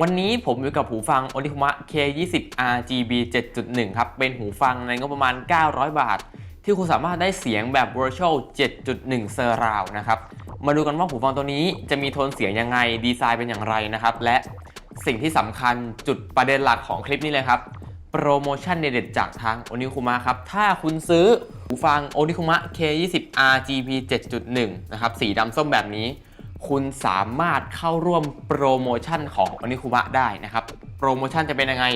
วันนี้ผมอยู่กับหูฟัง o n i k u m a K20 RGB 7.1 ครับ เป็นหูฟังในงบประมาณ 900 บาท ที่คุณสามารถได้เสียงแบบ Virtual 7.1 Surround นะครับ มาดูกันว่าหูฟังตัวนี้จะมีโทนเสียงยังไง ดีไซน์เป็นอย่างไรนะครับ และสิ่งที่สำคัญจุดประเด็นหลักของคลิปนี้เลยครับ โปรโมชั่นเด็ดจากทาง o n i k u m a ครับ ถ้าคุณซื้อหูฟัง o n i k u m a K20 RGB 7.1 นะครับ สีดำส้มแบบนี้ คุณสามารถเข้าร่วมโปรโมชั่นของอนิคุมะได้นะครับ โปรโมชั่นจะเป็นยังไง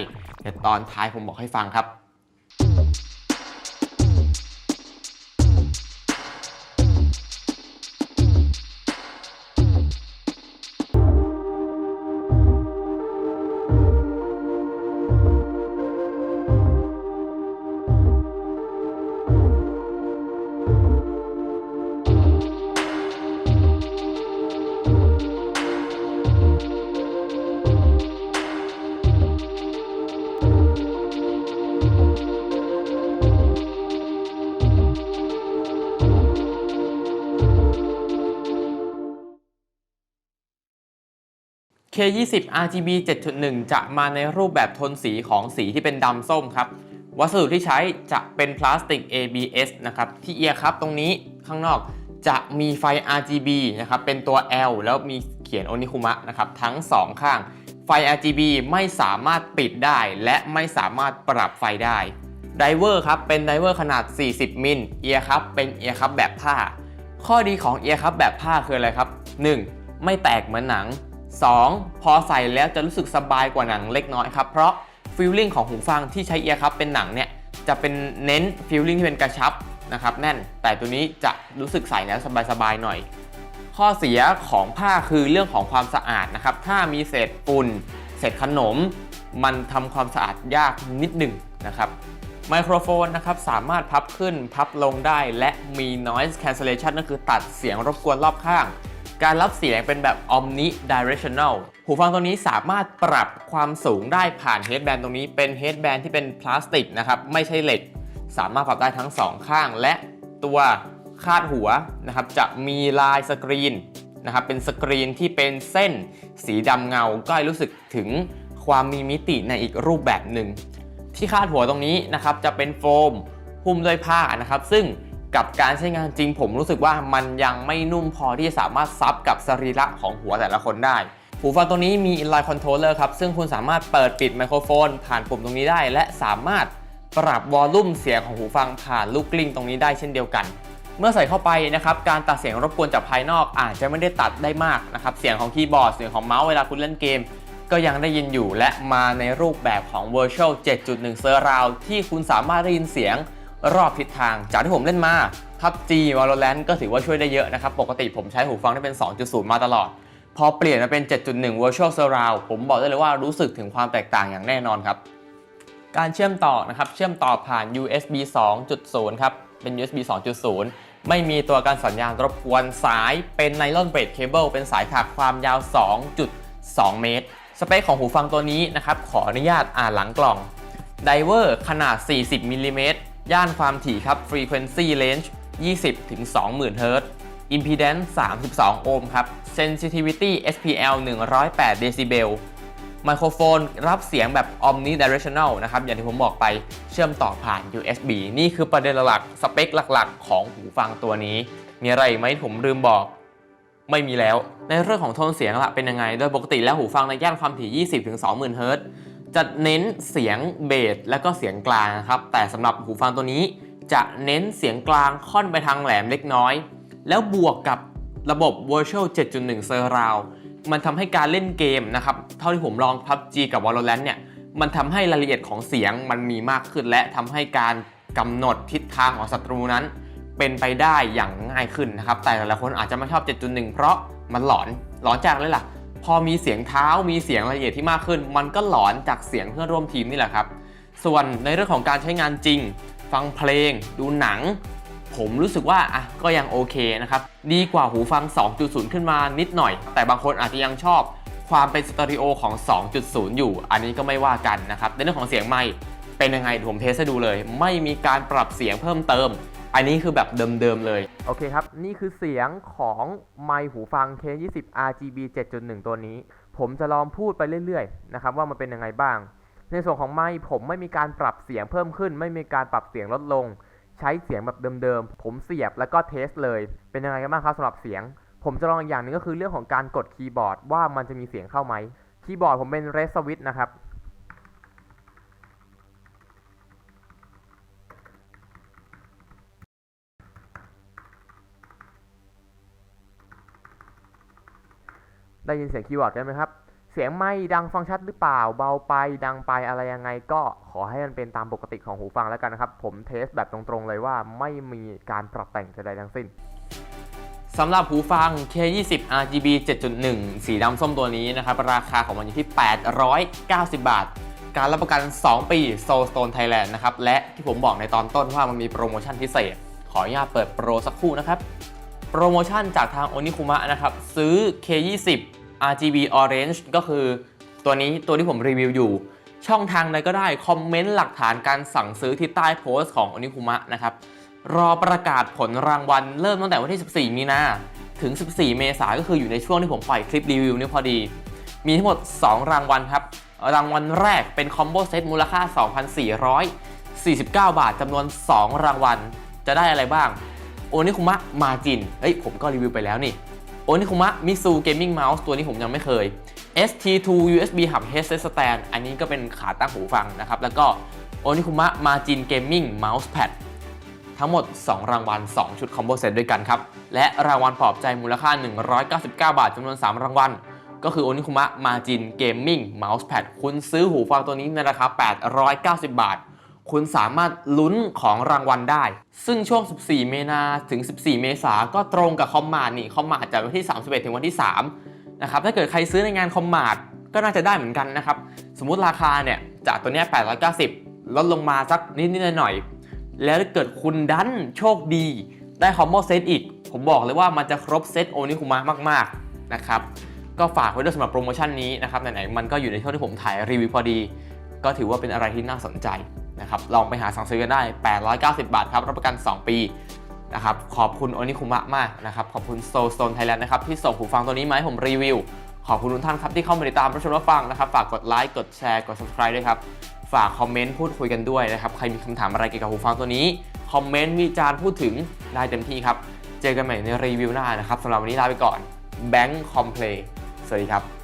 เดี๋ยวตอนท้ายผมบอกให้ฟังครับ K20 RGB 7.1 จะมาในรูปแบบโทนสีของสีที่เป็นดำส้มครับ วัสดุที่ใช้จะเป็นพลาสติก ABS นะครับ ที่เอียร์ครับตรงนี้ข้างนอกจะมีไฟ RGB นะครับเป็นตัว L แล้วมีเขียนโอนิคุมะนะครับทั้ง 2 ข้าง ไฟ RGB ไม่สามารถปิดได้ และไม่สามารถปรับไฟได้ไดเวอร์ครับเป็นไดเวอร์ขนาด 40 มิลเอียร์ครับเป็นเอียร์ครับแบบผ้า ข้อดีของเอียร์ครับแบบผ้าคืออะไรครับ 1. ไม่แตกเหมือนหนัง 2. พอใส่แล้วจะรู้สึกสบายกว่าหนังเล็กน้อยครับ เพราะฟีลลิ่งของหูฟังที่ใช้เอียร์ครับเป็นหนังเนี่ยจะเป็นเน้นฟีลลิ่งที่เป็นกระชับนะครับแน่น แต่ตัวนี้จะรู้สึกใส่แล้วสบายๆหน่อย ข้อเสียของผ้าคือเรื่องของความสะอาดนะครับ ถ้ามีเศษฝุ่นเศษขนม มันทำความสะอาดยากนิดหนึ่งนะครับไมโครโฟนนะครับสามารถพับขึ้นพับลงได้ และมี noise cancellation ก็คือตัดเสียงรบกวนรอบข้าง การรับเสียงเป็นแบบ omni directional หูฟังตัวนี้สามารถปรับความสูงได้ผ่านเฮดแบนตรงนี้เป็นเฮดแบนที่เป็นพลาสติกนะครับไม่ใช่เหล็ก สามารถปรับได้ทั้งสองข้าง และตัวคาดหัวนะครับจะมีลายสกรีนนะครับเป็นสกรีนที่เป็นเส้นสีดำเงาก็ให้รู้สึกถึงความมีมิติในอีกรูปแบบหนึ่งที่คาดหัวตรงนี้นะครับจะเป็นโฟมหุ้มด้วยผ้านะครับ ซึ่ง กับการใช้งานจริงผมรู้สึกว่ามันยังไม่นุ่มพอที่จะสามารถซับกับสรีระของหัวแต่ละคนได้หูฟังตัวนี้มี inline controller ครับ ซึ่งคุณสามารถเปิดปิดไมโครโฟน ผ่านปุ่มตรงนี้ได้ และสามารถปรับวอลลุ่มเสียงของหูฟังผ่านลูกกลิ้งตรงนี้ได้เช่นเดียวกัน เมื่อใส่เข้าไปนะครับ การตัดเสียงรบกวนจากภายนอกอาจจะไม่ได้ตัดได้มากนะครับ เสียงของคีย์บอร์ด เสียงของเมาส์เวลาคุณเล่นเกม ก็ยังได้ยินอยู่และมาในรูปแบบของ Virtual 7.1 Surround ที่คุณสามารถได้ยินเสียง รอบทิศทาง จากที่ผมเล่นมา PUBG Valorant ก็ถือว่าช่วยได้เยอะนะครับ ปกติผมใช้หูฟังที่เป็น 2.0 มาตลอด พอเปลี่ยนมาเป็น 7.1 Virtual Surround ผมบอกได้เลยว่ารู้สึกถึงความแตกต่างอย่างแน่นอนครับ การเชื่อมต่อนะครับ เชื่อมต่อผ่าน USB 2.0 ครับ เป็น USB 2.0 ไม่มีตัวการสัญญาณรบกวนสายเป็นไนลอนเบรดเคเบิลเป็นสายถักความยาว 2.2 เมตร สเปคของหูฟังตัวนี้นะครับขออนุญาตอ่านหลังกล่องไดเวอร์ขนาด 40มิลลิเมตร ย่านความถี่ครับ Frequency Range 20ถึง20,000 Hz Impedance 32 โอห์มครับ Sensitivity SPL 108 Decibel ไมโครโฟนรับเสียงแบบ omnidirectional นะครับ อย่างที่ผมบอกไปเชื่อมต่อผ่าน USB นี่คือประเด็นหลักสเปคหลักๆ ของหูฟังตัวนี้ มีอะไรอีกไหมผมลืมบอก ไม่มีแล้ว ในเรื่องของโทนเสียงละเป็นยังไง โดยปกติแล้วหูฟังในย่านความถี่ 20ถึง20,000 เฮิรตซ์ จะเน้นเสียงเบสและก็เสียงกลางครับ แต่สำหรับหูฟังตัวนี้ จะเน้นเสียงกลางค่อนไปทางแหลมเล็กน้อย แล้วบวกกับระบบ Virtual 7.1 Surround มันทำให้การเล่นเกมนะครับ เท่าที่ผมลอง PUBG กับ Valorant เนี่ย มันทำให้รายละเอียดของเสียงมันมีมากขึ้น และทำให้การกำหนดทิศทางของศัตรูนั้น เป็นไปได้อย่างง่ายขึ้นนะครับ แต่หลายคนอาจจะไม่ชอบ 7.1 เพราะมันหลอน หลอนจากเลยล่ะ พอมีเสียงเท้ามีเสียงรายละเอียดที่มากขึ้น มันก็หลอนจากเสียงเพื่อนร่วมทีมนี่แหละครับ ส่วนในเรื่องของการใช้งานจริง ฟังเพลง ดูหนัง ผมรู้สึกว่าอะก็ยังโอเคนะครับ ดีกว่าหูฟัง 2.0 ขึ้นมานิดหน่อย แต่บางคนอาจจะยังชอบความเป็นสตอริโอของ 2.0 อยู่ อันนี้ก็ไม่ว่ากันนะครับ ในเรื่องของเสียงไมค์เป็นยังไงผมเทสให้ดูเลย ไม่มีการปรับเสียงเพิ่มเติม อันนี้คือแบบเดิมๆเลย โอเคครับ นี่คือเสียงของไมค์หูฟัง K20 RGB 7.1 ตัวนี้ ผมจะลองพูดไปเรื่อยๆนะครับว่ามันเป็นยังไงบ้าง ในส่วนของไมค์ผมไม่มีการปรับเสียงเพิ่มขึ้น ไม่มีการปรับเสียงลดลง ใช้เสียงแบบเดิมๆ ผมเสียบแล้วก็เทสเลย เป็นยังไงกันบ้างครับสำหรับเสียง ผมจะลองอีกอย่างหนึ่งก็คือเรื่องของการกดคีย์บอร์ดว่ามันจะมีเสียงเข้าไหม คีย์บอร์ดผมเป็น Red Switch นะครับ ได้ยินเสียงคีย์บอร์ดกันไหมครับ เสียงไม่ดังฟังชัดหรือเปล่า เบาไปดังไปอะไรยังไง ก็ขอให้มันเป็นตามปกติของหูฟังแล้วกันนะครับ ผมเทสแบบตรงๆเลยว่าไม่มีการปรับแต่งใดๆทั้งสิ้นสำหรับหูฟัง K20 RGB 7.1 สีดำส้มตัวนี้นะครับ ราคาของมันอยู่ที่ 890 บาท การรับประกัน 2 ปี Soul Stone Thailand นะครับ และที่ผมบอกในตอนต้นว่ามันมีโปรโมชั่นพิเศษ ขออนุญาตเปิดโปรสักครู่นะครับ โปรโมชั่นจากทางโอนิคุมะนะครับ ซื้อ K20 RGB Orange ก็คือตัวนี้ตัวที่ผมรีวิวอยู่ ช่องทางใดก็ได้ คอมเมนต์หลักฐานการสั่งซื้อที่ใต้โพสต์ของโอนิคุมะนะครับ รอประกาศผลรางวัลเริ่มตั้งแต่วันที่ 14 มีนาถึง 14 เมษายนก็คืออยู่ในช่วงที่ผมปล่อยคลิปรีวิวนี่พอดี มีทั้งหมด 2 รางวัลครับ รางวัลแรกเป็นคอมโบเซตมูลค่า 2,449 บาทจำนวน 2 รางวัล จะได้อะไรบ้าง โอนิคุมะมาจิน เฮ้ย ผมก็รีวิวไปแล้วนี่ โอนิคุมะมิซูเกมมิ่งเมาส์ตัวนี้ผมยังไม่เคย ST2 USB Hub Headset Stand อันนี้ก็เป็นขาตั้งหูฟังนะครับ แล้วก็โอนิคุมะมาจินเกมมิ่งเมาส์แพดทั้งหมด 2 รางวัล 2 ชุดคอมโบเซตด้วยกันครับ และรางวัลปลอบใจมูลค่า 199 บาทจำนวน 3 รางวัล ก็คือโอนิคุมะมาจินเกมมิ่งเมาส์แพดคุณซื้อหูฟังตัวนี้ในราคา 890 บาท คุณสามารถลุ้นของรางวัลได้ ซึ่งช่วง 14 เมษาถึง 14 เมษาก็ตรงกับคอมมาดนี่คอมมาดจากวันที่ 31 ถึงวันที่ 3 นะครับ ถ้าเกิดใครซื้อในงานคอมมาดก็น่าจะได้เหมือนกันนะครับ สมมุติราคาเนี่ย จากตัวเนี้ย890 ลดลงมาสักนิดๆหน่อยๆแล้วถ้าเกิดคุณดันโชคดี ได้คอมโบเซตอีก ผมบอกเลยว่ามันจะครบเซตโอนิคุมะมากๆนะครับก็ฝากไว้ด้วยสำหรับโปรโมชั่นนี้นะครับไหนๆมันก็อยู่ในช่วงที่ผมถ่ายรีวิวพอดี ก็ถือว่าเป็นอะไรที่น่าสนใจ นะครับลองไปหาสั่งซื้อกันได้ 890 บาทครับรับประกัน 2 ปีนะครับขอบคุณโอนิคุมะมากนะครับขอบคุณโซโซนไทยแลนด์นะครับที่ส่งหูฟังตัวนี้มาให้ผมรีวิว ขอบคุณทุกท่านครับที่เข้ามาติดตามรับชมรับฟังนะครับฝากกดไลค์กดแชร์กด subscribe ด้วยครับฝากคอมเมนต์พูดคุยกันด้วยนะครับใครมีคำถามอะไรเกี่ยวกับหูฟังตัวนี้คอมเมนต์วิจารณ์พูดถึงได้เต็มที่ครับ เจอกันใหม่ในรีวิวหน้านะครับสำหรับวันนี้ลาไปก่อน Bank Complay สวัสดีครับ